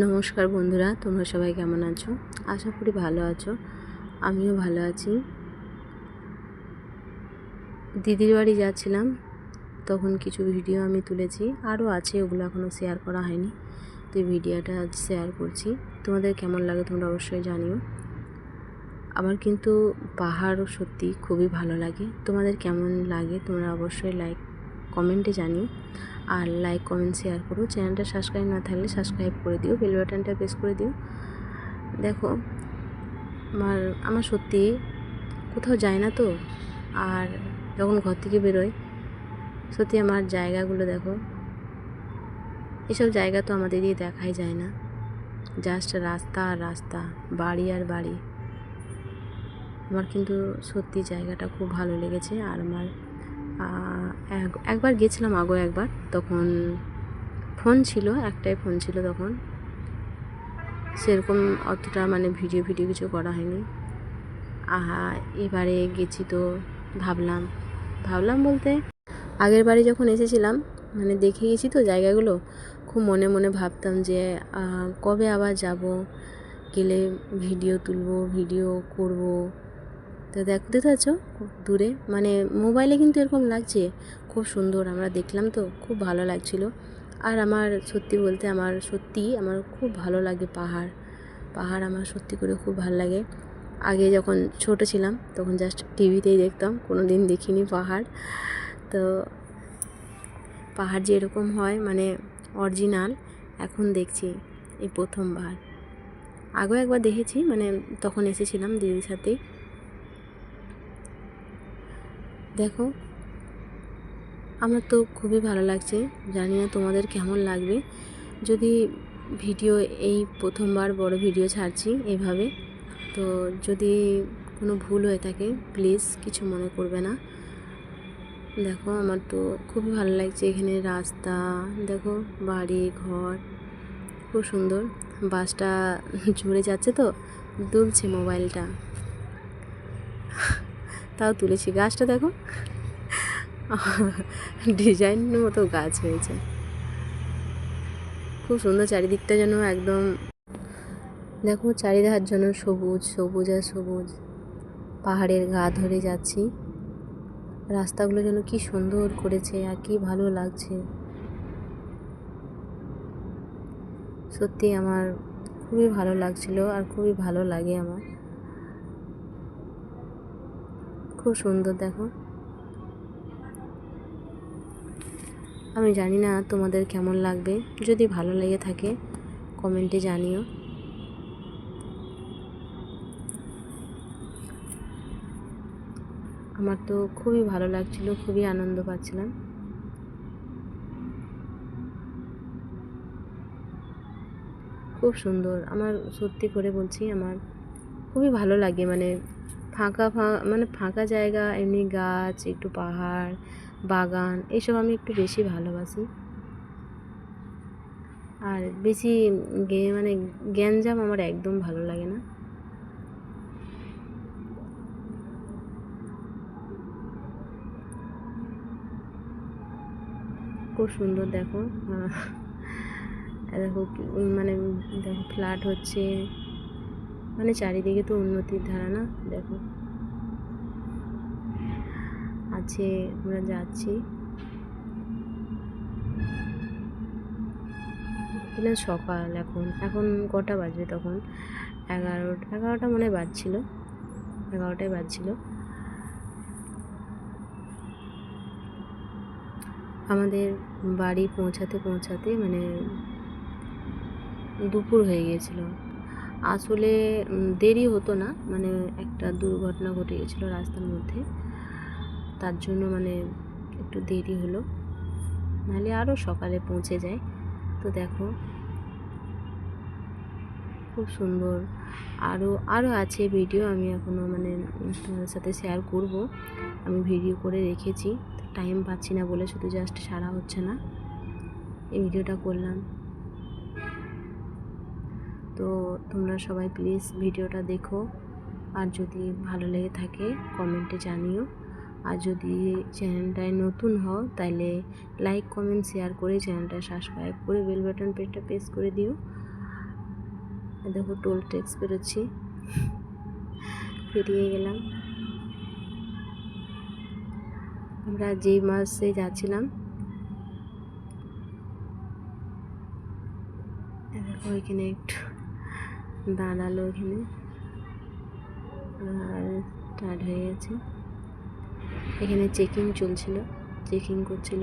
নমস্কার বন্ধুরা, তোমরা সবাই কেমন আছো? আশা করি ভালো আছো, আমিও ভালো আছি। দিদির বাড়ি যাচ্ছিলাম, তখন কিছু ভিডিও আমি তুলেছি, আরও আছে, ওগুলো এখনও শেয়ার করা হয়নি, তো ভিডিওটা আজ শেয়ার করছি। তোমাদের কেমন লাগে তোমরা অবশ্যই জানিও। আমার কিন্তু পাহাড়ও সত্যি খুবই ভালো লাগে, তোমাদের কেমন লাগে তোমরা অবশ্যই লাইক কমেন্টে জানিও। আর লাইক কমেন্ট শেয়ার করো। চ্যানেলটা সাবস্ক্রাইব না থাকলে সাবস্ক্রাইব করে দিও। বেল বাটনটা প্রেস করে দিও। দেখো, আমার আমার সত্যি কোথাও যায় না তো? আর যখন ঘর থেকে বেরোয় সত্যি আমার জায়গাগুলো দেখো, এসব জায়গা তো আমাদের দিয়ে দেখাই যায় না। জাস্ট রাস্তা আর রাস্তা, বাড়ি আর বাড়ি। আমার কিন্তু সত্যি জায়গাটা খুব ভালো লেগেছে। আর আমার একবার গেছিলাম আগো একবার, তখন ফোন ছিল, একটাই ফোন ছিল তখন। সেরকম অতটা মানে ভিডিও ভিডিও কিছু করা হয়নি। আহা, এবারে গেছি তো, ভাবলাম ভাবলাম বলতে আগের বাড়ি যখন এসেছিলাম মানে দেখে গেছি তো জায়গাগুলো, খুব মনে মনে ভাবতাম যে কবে আবার যাব, গেলে ভিডিও তুলবো, ভিডিও করব। তো দেখতে পাচ্ছ? দূরে। মানে মোবাইলে কিন্তু এরকম লাগছে। খুব সুন্দর, আমরা দেখলাম তো, খুব ভালো লাগছিল। আর আমার সত্যি বলতে আমার সত্যি আমার খুব ভালো লাগে পাহাড়। পাহাড় আমার সত্যি করে খুব ভালো লাগে। আগে যখন ছোট ছিলাম, তখন জাস্ট টিভিতেই দেখতাম কোনো দিন দেখিনি পাহাড়। তো পাহাড় যে এরকম হয় মানে অরিজিনাল এখন দেখছি এই প্রথমবার। আগেও একবার দেখেছি মানে তখন এসেছিলাম দিদির সাথেই দেখো, আমার তো খুবই ভালো লাগছে। জানি না তোমাদের কেমন লাগবে। যদি ভিডিও এই প্রথমবার বড় ভিডিও ছাড়ছি এইভাবে তো যদি কোনো ভুল হয়ে থাকে প্লিজ কিছু মনে করবে না। দেখো, আমার তো খুবই ভালো লাগছে এখানে রাস্তা, দেখো, বাড়ি, ঘর, খুব সুন্দর। বাসটা জুড়ে যাচ্ছে তো, দুলছে মোবাইলটা। তাও তুলেছি। গাছটা দেখো। ডিজাইনের মতো গাছ হয়েছে। খুব সুন্দর চারিদিকটা যেন একদম দেখো, চারিধার যেন সবুজ সবুজ আর সবুজ। পাহাড়ের গা ধরে যাচ্ছি। রাস্তাগুলো যেন কি সুন্দর করেছে আর কি ভালো লাগছে। সত্যি আমার খুবই ভালো লাগছিল আর খুবই ভালো লাগে আমার। খুব সুন্দর, দেখো। আমি জানি না তোমাদের কেমন লাগবে। যদি ভালো লেগে থাকে, কমেন্টে জানিও। আমার তো খুবই ভালো লাগছিল, খুবই আনন্দ পাচ্ছিলাম। খুব সুন্দর, আমার সত্যি করে বলছি, আমার খুবই ভালো লাগে মানে ফাঁকা মানে ফাঁকা জায়গা, এমনি গাছ, একটু পাহাড়, বাগান এইসব আমি একটু বেশি ভালোবাসি। আর বেশি মানে গ্যাঞ্জাম আমার একদম ভালো লাগে না। খুব সুন্দর দেখো। দেখো মানে দেখো ফ্ল্যাট হচ্ছে। মানে চারিদিকে তো উন্নতির ধারা না? দেখো। আছে আমরা যাচ্ছি। দিলেন সকাল এখন। এখন কটা বাজবে তখন? এগারোটা এগারোটা মনে বাজছিল। এগারোটায় বাজছিল। আমাদের বাড়ি পৌঁছাতে পৌঁছাতে মানে দুপুর হয়ে গিয়েছিল। আসলে দেরি হতো না। মানে একটা দুর্ঘটনা ঘটে গেছিল রাস্তার মধ্যে। তার জন্য মানে একটু দেরি হলো। নাহলে আরও সকালে পৌঁছে যায়। তো দেখো, খুব সুন্দর। আরও আরও আছে ভিডিও। আমি এখনও মানে তোমাদের সাথে শেয়ার করব। আমি ভিডিও করে রেখেছি। টাইম পাচ্ছি না বলে শুধু জাস্ট সারা হচ্ছে না। এই ভিডিওটা করলাম। তো তোমরা সবাই প্লিজ ভিডিওটা দেখো। আর যদি ভালো লেগে থাকে, কমেন্টে জানিও। আর যদি চ্যানেলটায় নতুন হও তাহলে লাইক, কমেন্ট, শেয়ার করে চ্যানেলটা সাবস্ক্রাইব করে বেল বাটন পেজটা প্রেস করে দিও। দেখো টোল ট্যাক্স বেরোচ্ছি। পেরিয়ে গেলাম। আমরা যেই মাসে যাচ্ছিলাম দেখো ওইখানে একটু দাঁড়াল এখানে আর স্টার্ট হয়ে গেছে। এখানে চেকিং চলছিল চেকিং করছিল।